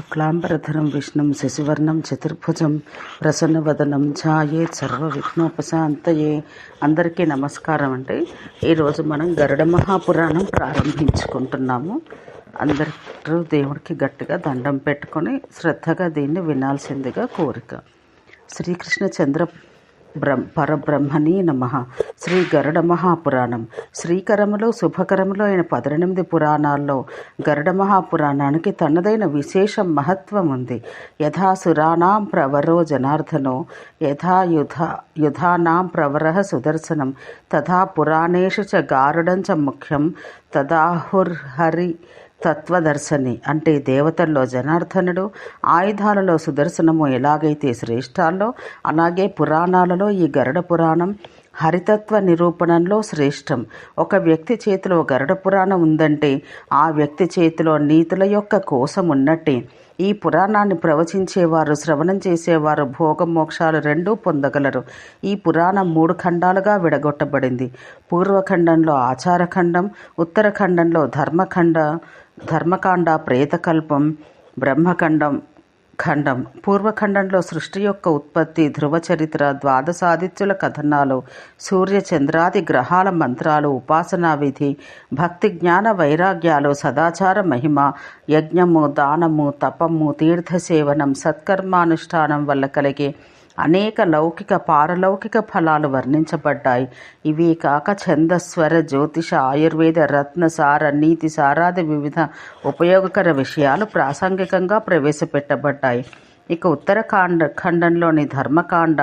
శుక్లాంబరధరం విష్ణుం శశివర్ణం చతుర్భుజం ప్రసన్నవదనం ఛాయే సర్వ విఘ్నోపశాంతయే అందరికీ నమస్కారం అండి. ఈరోజు మనం గరుడ మహాపురాణం ప్రారంభించుకుంటున్నాము. అందరూ దేవుడికి గట్టిగా దండం పెట్టుకొని శ్రద్ధగా దీన్ని వినాల్సిందిగా కోరిక. శ్రీకృష్ణ చంద్ర బ్రహ్మ పరబ్రహ్మణి నమ. శ్రీ గరుడ మహాపురాణం. శ్రీకరములో శుభకరములో అయిన పద్దెనిమిది పురాణాల్లో గరుడ మహాపురాణానికి తనదైన విశేష మహత్వం ఉంది. యథా సురాణాం ప్రవరో జనార్దనో యథా యుధ యుధానాం ప్రవర సుదర్శనం తథా పురాణేషు చ గారుడం చ ముఖ్యం తదాహుర్హరి తత్వదర్శని. అంటే దేవతల్లో జనార్దనుడు ఆయుధాలలో సుదర్శనము ఎలాగైతే శ్రేష్టాల్లో అలాగే పురాణాలలో ఈ గరుడ పురాణం హరితత్వ నిరూపణంలో శ్రేష్టం. ఒక వ్యక్తి చేతిలో గరుడ పురాణం ఉందంటే ఆ వ్యక్తి చేతిలో నీతుల యొక్క కోశం ఉన్నట్టే. ఈ పురాణాన్ని ప్రవచించేవారు శ్రవణం చేసేవారు భోగమోక్షాలు రెండూ పొందగలరు. ఈ పురాణం మూడు ఖండాలుగా విడగొట్టబడింది. పూర్వఖండంలో ఆచారఖండం ఉత్తరఖండంలో ధర్మఖండ ధర్మకాండ ప్రేతకల్పం బ్రహ్మఖండం ఖండం. పూర్వఖండంలో సృష్టి యొక్క ఉత్పత్తి ధ్రువ చరిత్ర ద్వాదశాదిత్యుల కథనాలు సూర్య చంద్రాది గ్రహాల మంత్రాలు ఉపాసనా విధి భక్తి జ్ఞాన వైరాగ్యాలు సదాచార మహిమ యజ్ఞము దానము తపము తీర్థసేవనం సత్కర్మానుష్ఠానం వల్ల కలిగే అనేక లౌకిక పారలౌకిక ఫలాలు వర్ణించబడ్డాయి. ఇవి కాక ఛందస్వర జ్యోతిష ఆయుర్వేద రత్నసార నీతి సారాది వివిధ ఉపయోగకర విషయాలు ప్రాసంగికంగా ప్రవేశపెట్టబడ్డాయి. ఇక ఉత్తరకాండ ఖండంలోని ధర్మకాండ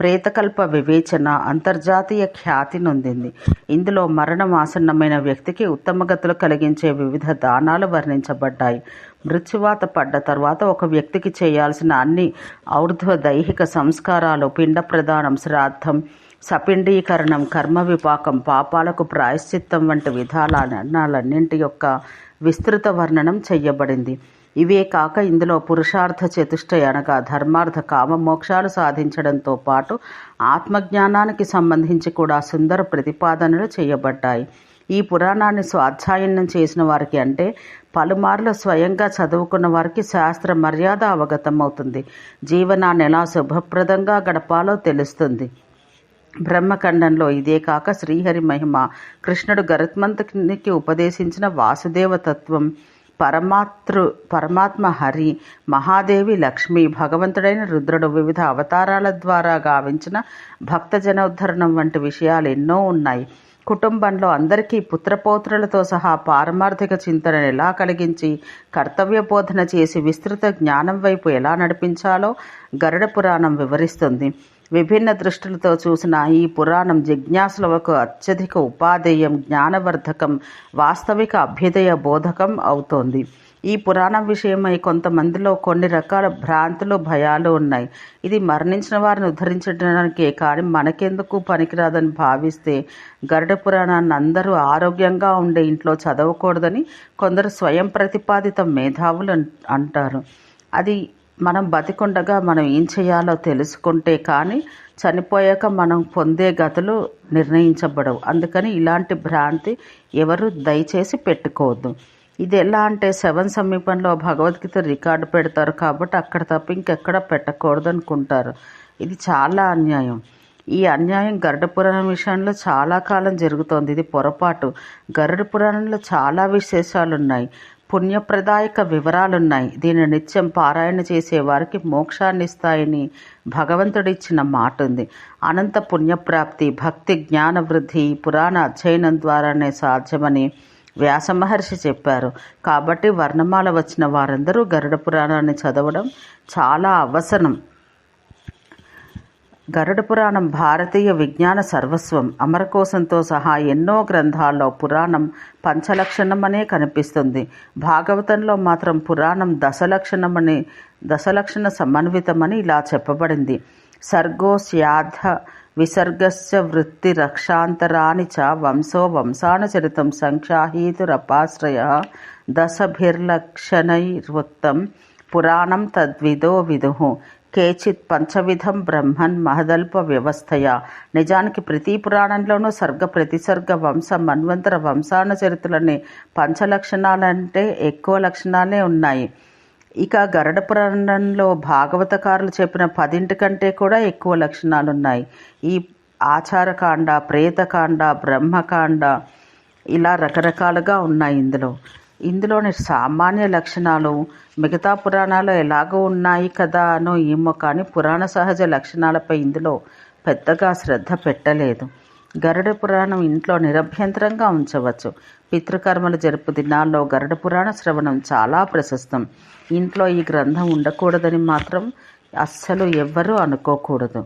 ప్రేతకల్ప వివేచన అంతర్జాతీయ ఖ్యాతి నొందింది. ఇందులో మరణం ఆసన్నమైన వ్యక్తికి ఉత్తమగతులు కలిగించే వివిధ దానాలు వర్ణించబడ్డాయి. మృత్యువాత పడ్డ తర్వాత ఒక వ్యక్తికి చేయాల్సిన అన్ని ఔర్ధ్వ దైహిక సంస్కారాలు పిండ ప్రదానం శ్రాద్ధం సపిండీకరణం కర్మ విపాకం పాపాలకు ప్రాయశ్చిత్తం వంటి విధానాలన్నింటి యొక్క విస్తృత వర్ణనం చెయ్యబడింది ఇవే కాక ఇందులో పురుషార్థ చతుష్టయ అనగా ధర్మార్థ కామ మోక్షాలు సాధించడంతో పాటు ఆత్మజ్ఞానానికి సంబంధించి కూడా సుందర ప్రతిపాదనలు చేయబడ్డాయి. ఈ పురాణాన్ని స్వాధ్యాయనం చేసిన వారికి అంటే పలుమార్లు స్వయంగా చదువుకున్న వారికి శాస్త్ర మర్యాద అవగతమవుతుంది. జీవనాన్ని ఎలా శుభప్రదంగా గడపాలో తెలుస్తుంది. బ్రహ్మఖండంలో ఇదే కాక శ్రీహరి మహిమ కృష్ణుడు గరుత్మంతునికి ఉపదేశించిన వాసుదేవ తత్వం పరమాతృ పరమాత్మ హరి మహాదేవి లక్ష్మి భగవంతుడైన రుద్రుడు వివిధ అవతారాల ద్వారా గావించిన భక్త జనోద్ధరణం వంటి విషయాలు ఎన్నో ఉన్నాయి. కుటుంబంలో అందరికీ పుత్రపౌత్రులతో సహా పారమార్థిక చింతన ఎలా కలిగించి కర్తవ్య బోధన చేసి విస్తృత జ్ఞానం వైపు ఎలా నడిపించాలో గరుడ పురాణం వివరిస్తుంది. విభిన్న దృష్టిలతో చూసిన ఈ పురాణం జిజ్ఞాసులకు అత్యధిక ఉపాధేయం జ్ఞానవర్ధకం వాస్తవిక అభ్యుదయ బోధకం అవుతోంది. ఈ పురాణం విషయమై కొంతమందిలో కొన్ని రకాల భ్రాంతులు భయాలు ఉన్నాయి. ఇది మరణించిన వారిని ఉద్ధరించడానికే కానీ మనకెందుకు పనికిరాదని భావిస్తే గరుడ పురాణాన్ని అందరూ ఆరోగ్యంగా ఉండే ఇంట్లో చదవకూడదని కొందరు స్వయం ప్రతిపాదిత మేధావులు అంటారు. అది మనం బతికుండగా మనం ఏం చేయాలో తెలుసుకుంటే కానీ చనిపోయాక మనం పొందే గతులు నిర్ణయించబడవు. అందుకని ఇలాంటి భ్రాంతి ఎవరు దయచేసి పెట్టుకోవద్దు. ఇది ఎలా అంటే సెవెన్ సమీపంలో భగవద్గీత రికార్డు పెడతారు కాబట్టి అక్కడ తప్ప ఇంకెక్కడ పెట్టకూడదు అనుకుంటారు. ఇది చాలా అన్యాయం. ఈ అన్యాయం గరుడ పురాణం విషయంలో చాలా కాలం జరుగుతోంది. ఇది పొరపాటు. గరుడ పురాణంలో చాలా విశేషాలు ఉన్నాయి పుణ్యప్రదాయక వివరాలున్నాయి. దీని నిత్యం పారాయణ చేసే వారికి మోక్షాన్ని ఇస్తాయని భగవంతుడిచ్చిన మాట ఉంది అనంత పుణ్యప్రాప్తి భక్తి జ్ఞాన వృద్ధి పురాణ అధ్యయనం ద్వారానే సాధ్యమని వ్యాస మహర్షి చెప్పారు. కాబట్టి వర్ణమాల వచ్చిన వారందరూ గరుడ పురాణాన్ని చదవడం చాలా అవసరం. గరుడ పురాణం భారతీయ విజ్ఞాన సర్వస్వం అమరకోశంతో సహా ఎన్నో గ్రంథాల్లో పురాణం పంచలక్షణమనే కనిపిస్తుంది. భాగవతంలో మాత్రం పురాణం దశలక్షణమని దశలక్షణ సమన్వితమని ఇలా చెప్పబడింది. సర్గోస్యాధ విసర్గస్య వృత్తి రక్షాంతరాని చ వంశో వంశానుచరితం సంఖ్యాహీతురపాశ్రయ దశభిర్లక్షణైర్వృత్తం. పురాణం తద్విదో విదు. కేచిత్ పంచవిధం బ్రహ్మన్ మహదల్ప వ్యవస్థయ. నిజానికి ప్రతి పురాణంలోనూ సర్గ ప్రతిసర్గ వంశ మన్వంతర వంశాన చరిత్రలని పంచలక్షణాలంటే ఎక్కువ లక్షణాలే ఉన్నాయి. ఇక గరుడ పురాణంలో భాగవతకారులు చెప్పిన పదింటి కంటే కూడా ఎక్కువ లక్షణాలు ఉన్నాయి ఈ ఆచారకాండ ప్రేతకాండ బ్రహ్మకాండ ఇలా రకరకాలుగా ఉన్నాయి ఇందులో. ఇందులోని సామాన్య లక్షణాలు మిగతా పురాణాలు ఎలాగో ఉన్నాయి కదా అనో ఏమో కానీ పురాణ సహజ లక్షణాలపై ఇందులో పెద్దగా శ్రద్ధ పెట్టలేదు. గరుడ పురాణం ఇంట్లో నిరభ్యంతరంగా ఉంచవచ్చు. పితృకర్మలు జరుపు దినాల్లో గరుడ పురాణ శ్రవణం చాలా ప్రశస్తం. ఇంట్లో ఈ గ్రంథం ఉండకూడదని మాత్రం అస్సలు ఎవ్వరూ అనుకోకూడదు.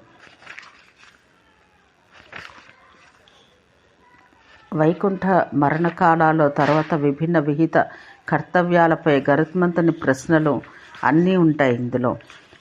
వైకుంఠ మరణకాలాల్లో తర్వాత విభిన్న విహిత కర్తవ్యాలపై గరుత్మంతుని ప్రశ్నలు అన్నీ ఉంటాయి ఇందులో.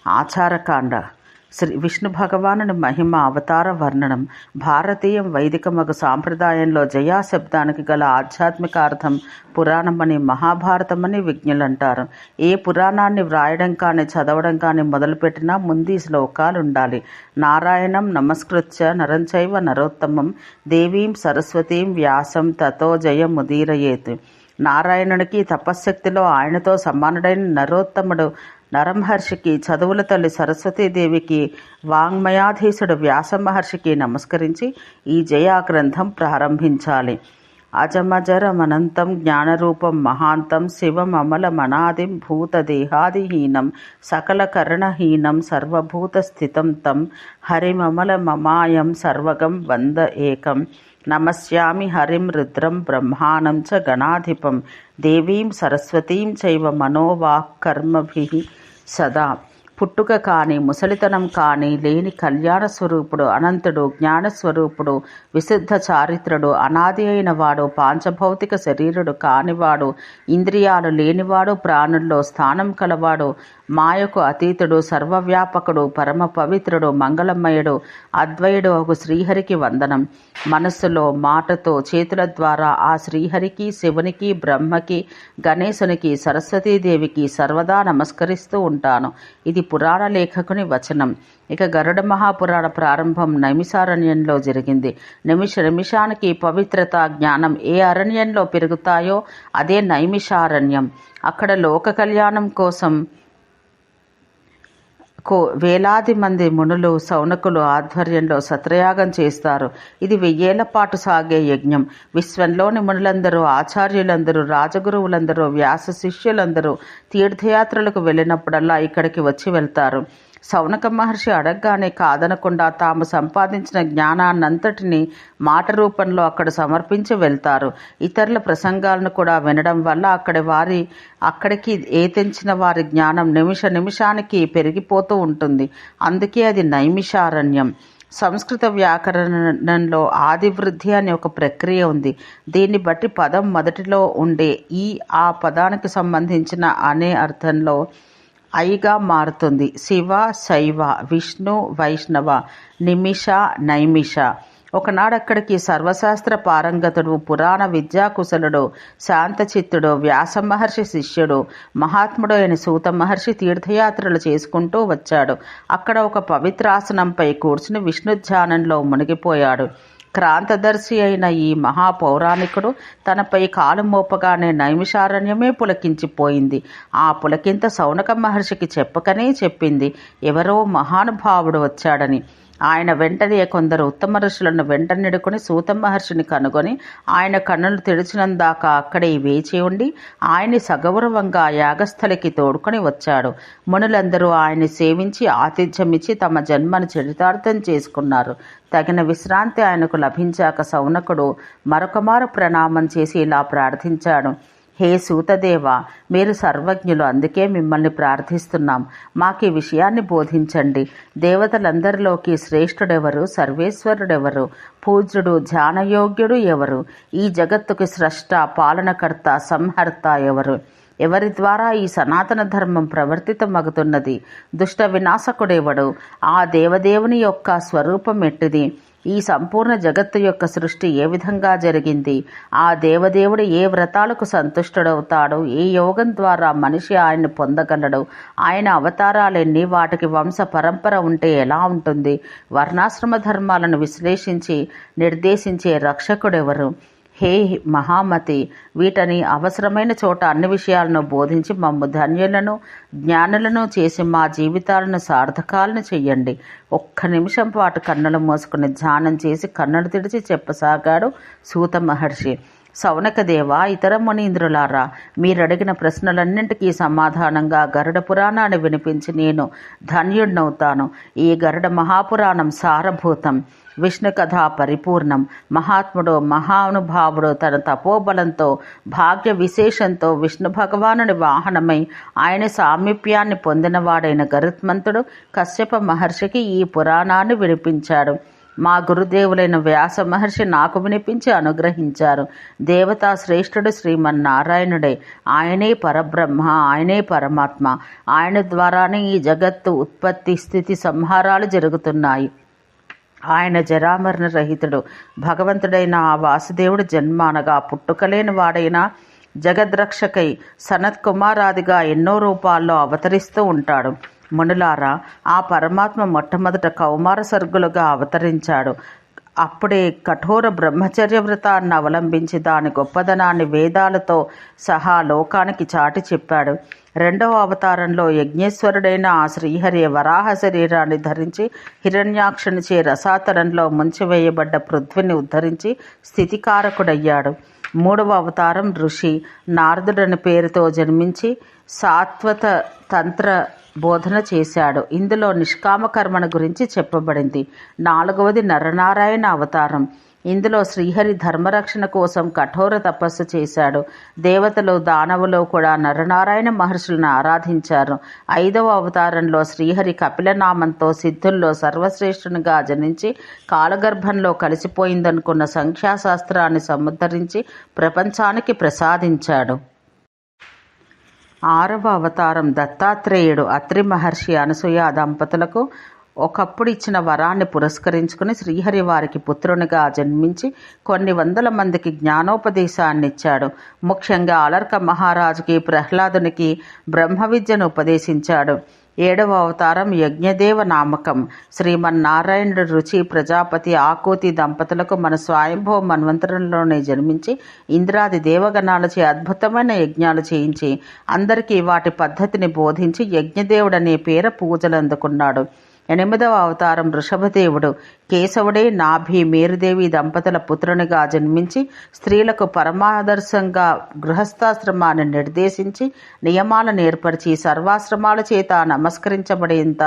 ఆచారకాండ. శ్రీ విష్ణు భగవానుని మహిమ అవతార వర్ణనం భారతీయం వైదిక మగ సాంప్రదాయంలో జయా శబ్దానికి గల ఆధ్యాత్మిక అర్థం పురాణమని మహాభారతమని విజ్ఞులంటారు. ఏ పురాణాన్ని వ్రాయడం కానీ చదవడం కానీ మొదలుపెట్టినా ముందు ఈ శ్లోకాలు ఉండాలి నారాయణం నమస్కృత్య నరంచైవ నరోత్తమం దేవీం సరస్వతీం వ్యాసం తతో జయం ముదీరయేత్. నారాయణునికి తపశ్శక్తిలో ఆయనతో సమానుడైన నరోత్తముడు నరమహర్షికి చదువుల తల్లి సరస్వతీదేవికి వాంగ్మయాధీశుడు వ్యాస మహర్షికి నమస్కరించి ఈ జయా గ్రంథం ప్రారంభించాలి. అజమజరమనంతం జ్ఞానరూపం మహాంతం శివం అమలమనాదిం భూతదేహాదిహీనం సకల కరణహీనం సర్వభూత స్థితం తం హరిమమల మమాయం సర్వగం వంద ఏకం. నమస్యామి హరిం రుద్రం బ్రహ్మాణం చ గణాధిపం. దేవీం సరస్వతీం చైవ మనోవాక్కర్మభి. صدا۔ పుట్టుక కాని ముసలితనం కాని లేని కళ్యాణ స్వరూపుడు అనంతుడు జ్ఞానస్వరూపుడు విశుద్ధ చారిత్రుడు అనాది అయిన వాడు పాంచభౌతిక శరీరుడు కానివాడు ఇంద్రియాలు లేనివాడు ప్రాణుల్లో స్థానం కలవాడు మాయకు అతీతుడు సర్వవ్యాపకుడు పరమ పవిత్రుడు మంగళమయుడు అద్వయుడు ఒక శ్రీహరికి వందనం. మనస్సులో మాటతో చేతుల ద్వారా ఆ శ్రీహరికి శివునికి బ్రహ్మకి గణేశునికి సరస్వతీదేవికి సర్వదా నమస్కరిస్తూ ఉంటాను. ఇది పురాణ లేఖకుని వచనం. ఇక గరుడ మహాపురాణ ప్రారంభం నైమిసారణ్యంలో జరిగింది. నిమిష నిమిషానికి పవిత్రత జ్ఞానం ఏ అరణ్యంలో పెరుగుతాయో అదే నైమిషారణ్యం అక్కడ లోక కళ్యాణం కోసం కో వేలాది మంది మునులు సౌనకులు ఆధ్వర్యంలో సత్రయాగం చేస్తారు. ఇది వెయ్యేళ్ళ పాటు సాగే యజ్ఞం. విశ్వంలోని మునులందరూ ఆచార్యులందరూ రాజగురువులందరూ వ్యాస శిష్యులందరూ తీర్థయాత్రలకు వెళ్ళినప్పుడల్లా ఇక్కడికి వచ్చి వెళ్తారు. సౌనక మహర్షి అడగగానే కాదనకుండా తాము సంపాదించిన జ్ఞానాన్నంతటిని మాట రూపంలో అక్కడ సమర్పించి వెళ్తారు. ఇతరుల ప్రసంగాలను కూడా వినడం వల్ల అక్కడి వారి అక్కడికి ఏ తెంచిన వారి జ్ఞానం నిమిష నిమిషానికి పెరిగిపోతూ ఉంటుంది. అందుకే అది నైమిషారణ్యం. సంస్కృత వ్యాకరణంలో ఆదివృద్ధి అనే ఒక ప్రక్రియ ఉంది. దీన్ని బట్టి పదం మొదటిలో ఉండే ఈ ఆ పదానికి సంబంధించిన అనే అర్థంలో ఐగా మారుతుంది. శివ శైవ విష్ణు వైష్ణవ నిమిష నైమిష. ఒకనాడు అక్కడికి సర్వశాస్త్ర పారంగతుడు పురాణ విద్యాకుశలుడు శాంతచిత్తుడు వ్యాస మహర్షి శిష్యుడు మహాత్ముడు అయిన సూత మహర్షి తీర్థయాత్రలు చేసుకుంటూ వచ్చాడు. అక్కడ ఒక పవిత్రాసనంపై కూర్చుని విష్ణు ధ్యానంలో మునిగిపోయాడు. క్రాంతదర్శి అయిన ఈ మహాపౌరాణికుడు తనపై కాలు మోపగానే నైమిషారణ్యమే పులకించిపోయింది. ఆ పులకింత సౌనక మహర్షికి చెప్పకనే చెప్పింది. ఎవరో మహానుభావుడు వచ్చాడని. ఆయన వెంటనే కొందరు ఉత్తమ ఋషులను వెంటనిడుకుని సూత మహర్షిని కనుగొని ఆయన కన్నులు తెరిచినందాక అక్కడే వేచి ఉండి ఆయన్ని సగౌరవంగా యాగస్థలికి తోడుకొని వచ్చాడు. మునులందరూ ఆయన్ని సేవించి ఆతిథ్యమిచ్చి తమ జన్మను చరితార్థం చేసుకున్నారు. తగిన విశ్రాంతి ఆయనకు లభించాక సౌనకుడు మరొకమారు ప్రణామం చేసి ఇలా ప్రార్థించాడు. హే సూతదేవ మీరు సర్వజ్ఞులు అందుకే మిమ్మల్ని ప్రార్థిస్తున్నాం. మాకు ఈ విషయాన్ని బోధించండి. దేవతలందరిలోకి శ్రేష్ఠుడెవరు సర్వేశ్వరుడెవరు పూజ్యుడు ధ్యానయోగ్యుడు ఎవరు? ఈ జగత్తుకి స్రష్ట పాలనకర్త సంహర్త ఎవరు? ఎవరి ద్వారా ఈ సనాతన ధర్మం ప్రవర్తితమగుతున్నది? దుష్ట వినాశకుడెవడు? ఆ దేవదేవుని యొక్క స్వరూపం ఎట్టిది? ఈ సంపూర్ణ జగత్తు యొక్క సృష్టి ఏ విధంగా జరిగింది? ఆ దేవదేవుడు ఏ వ్రతాలకు సంతుష్టుడవుతాడు? ఏ యోగం ద్వారా మనిషి ఆయన్ని పొందగలడు. ఆయన అవతారాలెన్ని వాటికి వంశ పరంపర ఉంటే ఎలా ఉంటుంది? వర్ణాశ్రమ ధర్మాలను విశ్లేషించి నిర్దేశించే రక్షకుడెవరు? హే మహామతి వీటని అవసరమైన చోట అన్ని విషయాలను బోధించి మమ్ము ధన్యులను జ్ఞానులను చేసి మా జీవితాలను సార్థకాలను చెయ్యండి. ఒక్క నిమిషం పాటు కన్నులు మూసుకుని ధ్యానం చేసి కన్నులు తిడిచి చెప్పసాగాడు సూత మహర్షి. సౌనకదేవ ఇతర మునీంద్రులారా మీరడిగిన ప్రశ్నలన్నింటికీ సమాధానంగా గరుడ పురాణాన్ని వినిపించి నేను ధన్యుడినవుతాను ఈ గరుడ మహాపురాణం సారభూతం. విష్ణు కథ పరిపూర్ణం. మహాత్ముడు మహానుభావుడు తన తపోబలంతో భాగ్య విశేషంతో విష్ణు భగవానుని వాహనమై ఆయన సామీప్యాన్ని పొందినవాడైన గరుత్మంతుడు కశ్యప మహర్షికి ఈ పురాణాన్ని వినిపించాడు. మా గురుదేవులైన వ్యాస మహర్షి నాకు వినిపించి అనుగ్రహించారు. దేవతా శ్రేష్ఠుడు శ్రీమన్నారాయణుడే. ఆయనే పరబ్రహ్మ ఆయనే పరమాత్మ. ఆయన ద్వారానే ఈ జగత్తు ఉత్పత్తి స్థితి సంహారాలు జరుగుతున్నాయి. ఆయన జరామరణ రహితుడు. భగవంతుడైన ఆ వాసుదేవుడు జన్మానగా పుట్టుకలేని వాడైన జగద్రక్షకై సనత్ కుమారాదిగా ఎన్నో రూపాల్లో అవతరిస్తూ ఉంటాడు. మునులారా ఆ పరమాత్మ మొట్టమొదట కౌమార సర్గులుగా అవతరించాడు. అప్పుడే కఠోర బ్రహ్మచర్య వ్రతాన్ని అవలంబించి దాని గొప్పదనాన్ని వేదాలతో సహా లోకానికి చాటి చెప్పాడు. రెండవ అవతారంలో యజ్ఞేశ్వరుడైన ఆ శ్రీహరి వరాహ శరీరాన్ని ధరించి హిరణ్యాక్షునిచే రసాతలంలో ముంచివేయబడ్డ పృథ్విని ఉద్ధరించి స్థితికారకుడయ్యాడు. మూడవ అవతారం ఋషి నారదుడని పేరుతో జన్మించి సాత్వత తంత్ర బోధన చేశాడు. ఇందులో నిష్కామ కర్మను గురించి చెప్పబడింది. నాలుగవది నరనారాయణ అవతారం. ఇందులో శ్రీహరి ధర్మరక్షణ కోసం కఠోర తపస్సు చేశాడు. దేవతలు దానవులు కూడా నరనారాయణ మహర్షులను ఆరాధించారు. ఐదవ అవతారంలో శ్రీహరి కపిలనామంతో సిద్ధుల్లో సర్వశ్రేష్ఠునిగా జనించి కాలగర్భంలో కలిసిపోయిందనుకున్న సంఖ్యాశాస్త్రాన్ని సముద్ధరించి ప్రపంచానికి ప్రసాదించాడు. ఆరవ అవతారం దత్తాత్రేయుడు అత్రి మహర్షి అనసూయ దంపతులకు ఒకప్పుడు ఇచ్చిన వరాన్ని పురస్కరించుకుని శ్రీహరి వారికి పుత్రునిగా జన్మించి కొన్ని వందల మందికి జ్ఞానోపదేశాన్ని ఇచ్చాడు. ముఖ్యంగా అలర్క మహారాజుకి ప్రహ్లాదునికి బ్రహ్మ విద్యను ఉపదేశించాడు. ఏడవ అవతారం యజ్ఞదేవ నామకం. శ్రీమన్నారాయణుడు రుచి ప్రజాపతి ఆకూతి దంపతులకు మన స్వయంభవ మన్వంతరంలోనే జన్మించి ఇంద్రాది దేవగణాలచే అద్భుతమైన యజ్ఞాలు చేయించి అందరికీ వాటి పద్ధతిని బోధించి యజ్ఞదేవుడనే పేర పూజలు అందుకున్నాడు ఎనిమిదవ అవతారం వృషభదేవుడు. కేశవుడే నాభి మేరుదేవి దంపతుల పుత్రునిగా జన్మించి స్త్రీలకు పరమాదర్శంగా గృహస్థాశ్రమాన్ని నిర్దేశించి నియమాలను ఏర్పరిచి సర్వాశ్రమాల చేత నమస్కరించబడేంత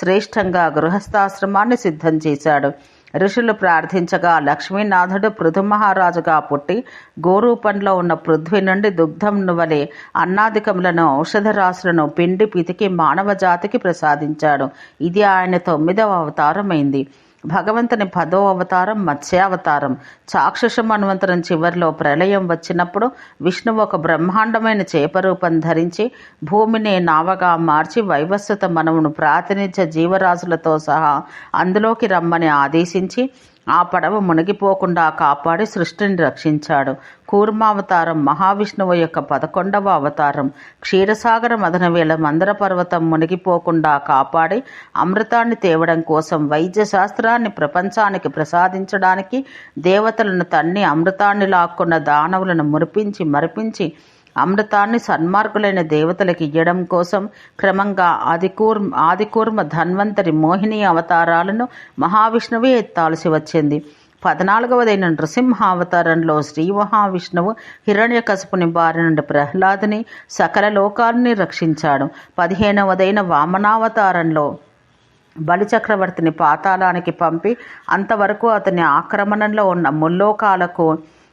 శ్రేష్టంగా గృహస్థాశ్రమాన్ని సిద్ధం చేశాడు. ఋషులు ప్రార్థించగా లక్ష్మీనాథుడు పృథు మహారాజుగా పుట్టి గోరూపంలో ఉన్న పృథ్వీ నుండి దుగ్ధం వలె అన్నాదికములను ఔషధ రాశులను పిండి పితికి మానవ జాతికి ప్రసాదించాడు. ఇది ఆయన తొమ్మిదవ అవతారమైంది. భగవంతుని పదో అవతారం మత్స్యావతారం. చాక్షుష మన్వంతరం చివరిలో ప్రళయం వచ్చినప్పుడు విష్ణువు ఒక బ్రహ్మాండమైన చేప రూపం ధరించి భూమిని నావగా మార్చి వైవస్వత మనవును ప్రాతినిధ్య జీవరాశులతో సహా అందులోకి రమ్మని ఆదేశించి ఆ పడవ మునిగిపోకుండా కాపాడి సృష్టిని రక్షించాడు. కూర్మావతారం మహావిష్ణువు యొక్క పదకొండవ అవతారం. క్షీరసాగర మదనవేళ మందర పర్వతం మునిగిపోకుండా కాపాడి అమృతాన్ని తేవడం కోసం వైద్య శాస్త్రాన్ని ప్రపంచానికి ప్రసాదించడానికి దేవతలను తన్ని అమృతాన్ని లాక్కున్న దానవులను మురిపించి మరిపించి అమృతాన్ని సన్మార్గులైన దేవతలకు ఇయ్యడం కోసం క్రమంగా ఆదికూర్ ఆదికూర్మ ధన్వంతరి మోహిని అవతారాలను మహావిష్ణువే ఎత్తాల్సి వచ్చింది. పద్నాలుగవదైన నృసింహావతారంలో శ్రీ మహావిష్ణువు హిరణ్యకశపుని బారి నుండి ప్రహ్లాదుని సకల లోకాన్ని రక్షించాడు. పదిహేనవదైన వామనావతారంలో బలిచక్రవర్తిని పాతాళానికి పంపి అంతవరకు అతని ఆక్రమణలో ఉన్న ముల్లోకాలకు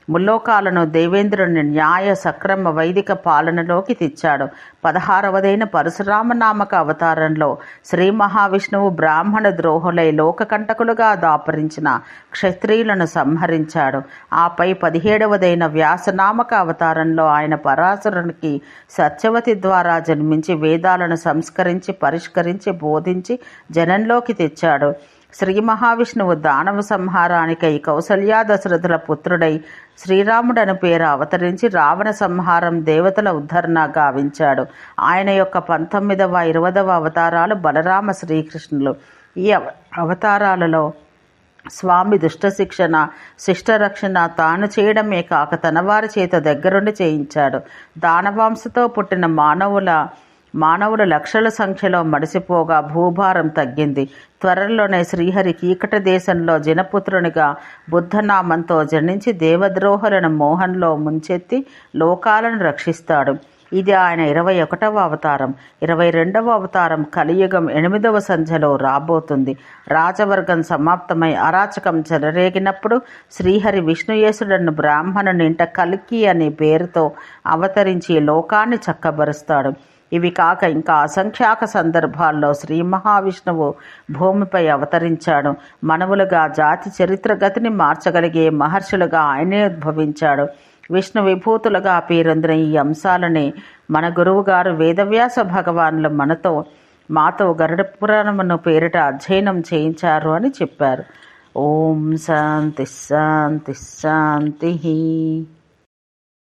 ముల్లోకాలను దేవేంద్రుని న్యాయ సక్రమ వైదిక పాలనలోకి తెచ్చాడు. పదహారవదైన పరశురామ నామక అవతారంలో శ్రీ మహావిష్ణువు బ్రాహ్మణ ద్రోహులై లోకకంటకులుగా దాపరించిన క్షత్రియులను సంహరించాడు. ఆపై పదిహేడవదైన వ్యాసనామక అవతారంలో ఆయన పరాశరునికి సత్యవతి ద్వారా జన్మించి వేదాలను సంస్కరించి పరిష్కరించి బోధించి జనంలోకి తెచ్చాడు. శ్రీ మహావిష్ణువు దానవ సంహారానికై కౌసల్యా దశరథుల పుత్రుడై శ్రీరాముడను పేరు అవతరించి రావణ సంహారం దేవతల ఉద్ధరణ గావించాడు. ఆయన యొక్క పంతొమ్మిదవ ఇరవదవ అవతారాలు బలరామ శ్రీకృష్ణులు. ఈ అవ అవతారాలలో స్వామి దుష్ట శిక్షణ శిష్టరక్షణ తాను చేయడమే కాక తనవారి చేత దగ్గరుండి చేయించాడు. దానవాంశతో పుట్టిన మానవుల మానవుల లక్షల సంఖ్యలో మడిసిపోగా భూభారం తగ్గింది. త్వరలోనే శ్రీహరి కీకట దేశంలో జనపుత్రునిగా బుద్ధనామంతో జనించి దేవద్రోహులను మోహంలో ముంచెత్తి లోకాలను రక్షిస్తాడు. ఇది ఆయన ఇరవై ఒకటవ అవతారం. ఇరవై రెండవ అవతారం కలియుగం ఎనిమిదవ సంధ్యలో రాబోతుంది. రాజవర్గం సమాప్తమై అరాచకం చెలరేగినప్పుడు శ్రీహరి విష్ణుయేసుడను బ్రాహ్మణునింట కలికి అనే పేరుతో అవతరించి లోకాన్ని చక్కబరుస్తాడు. ఇవి కాక ఇంకా అసంఖ్యాక సందర్భాల్లో శ్రీ మహావిష్ణువు భూమిపై అవతరించాడు. మనవులుగా జాతి చరిత్ర గతిని మార్చగలిగే మహర్షులుగా ఆయనే ఉద్భవించాడు. విష్ణు విభూతులుగా పేరొందిన ఈ అంశాలని మన గురువుగారు వేదవ్యాస భగవానులు మనతో మాతో గరుడ పురాణమును పేరిట అధ్యయనం చేయించారు అని చెప్పారు. ఓం శాంతి శాంతి శాంతి